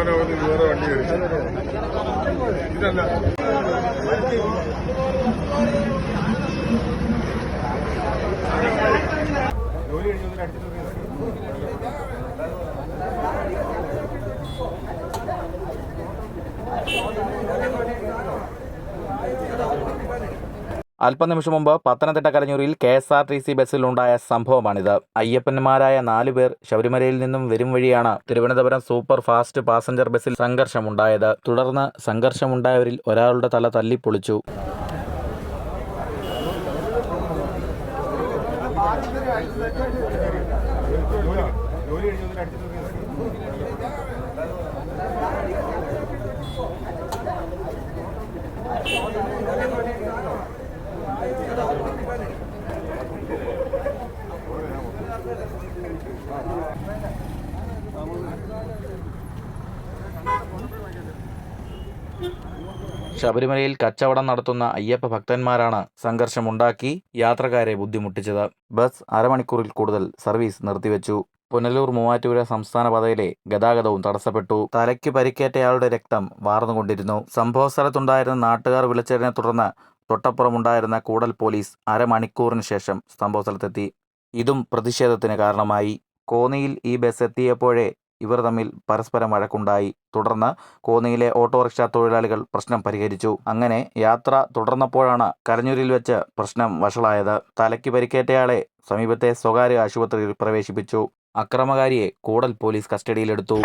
അവനവന് വേറെ വണ്ടി അടിച്ചു ഇതല്ല. ജോലി കഴിഞ്ഞൊന്നും അടിച്ചു അല്പനിമിഷം മുമ്പ് Pathanamthitta കലഞ്ഞൂരിൽ K S R T C ബസ്സിലുണ്ടായ സംഭവമാണിത്. അയ്യപ്പന്മാരായ നാലുപേർ ശബരിമലയിൽ നിന്നും വരും വഴിയാണ് തിരുവനന്തപുരം സൂപ്പർ ഫാസ്റ്റ് പാസഞ്ചർ ബസ്സിൽ സംഘർഷമുണ്ടായത്. തുടർന്ന് സംഘർഷമുണ്ടായവരിൽ ഒരാളുടെ തല തല്ലിപ്പൊളിച്ചു. Thank ജോലി ശബരിമലയിൽ കച്ചവടം നടത്തുന്ന അയ്യപ്പ ഭക്തന്മാരാണ് സംഘർഷമുണ്ടാക്കി യാത്രക്കാരെ ബുദ്ധിമുട്ടിച്ചത്. ബസ് അരമണിക്കൂറിൽ കൂടുതൽ സർവീസ് നിർത്തിവെച്ചു. പുനലൂർ മൂവാറ്റുപുഴ സംസ്ഥാന പാതയിലെ ഗതാഗതവും തടസ്സപ്പെട്ടു. തലയ്ക്ക് പരിക്കേറ്റയാളുടെ രക്തം വാർന്നുകൊണ്ടിരുന്നു. സംഭവസ്ഥലത്തുണ്ടായിരുന്ന നാട്ടുകാർ വിളിച്ചതിനെ തുടർന്ന് തൊട്ടപ്പുറമുണ്ടായിരുന്ന കൂടൽ പോലീസ് അരമണിക്കൂറിന് ശേഷം സംഭവ സ്ഥലത്തെത്തി. ഇതും പ്രതിഷേധത്തിന് കാരണമായി. കോന്നിയിൽ ഈ ബസ് എത്തിയപ്പോഴേ ഇവർ തമ്മിൽ പരസ്പരം വഴക്കുണ്ടായി. തുടർന്ന് കോന്നിയിലെ ഓട്ടോറിക്ഷ തൊഴിലാളികൾ പ്രശ്നം പരിഹരിച്ചു. അങ്ങനെ യാത്ര തുടർന്നപ്പോഴാണ് കരഞ്ഞൂരിൽ വെച്ച് പ്രശ്നം വഷളായത്. തലയ്ക്ക് പരിക്കേറ്റയാളെ സമീപത്തെ സ്വകാര്യ ആശുപത്രിയിൽ പ്രവേശിപ്പിച്ചു. അക്രമകാരിയെ കൂടൽ പോലീസ് കസ്റ്റഡിയിലെടുത്തു.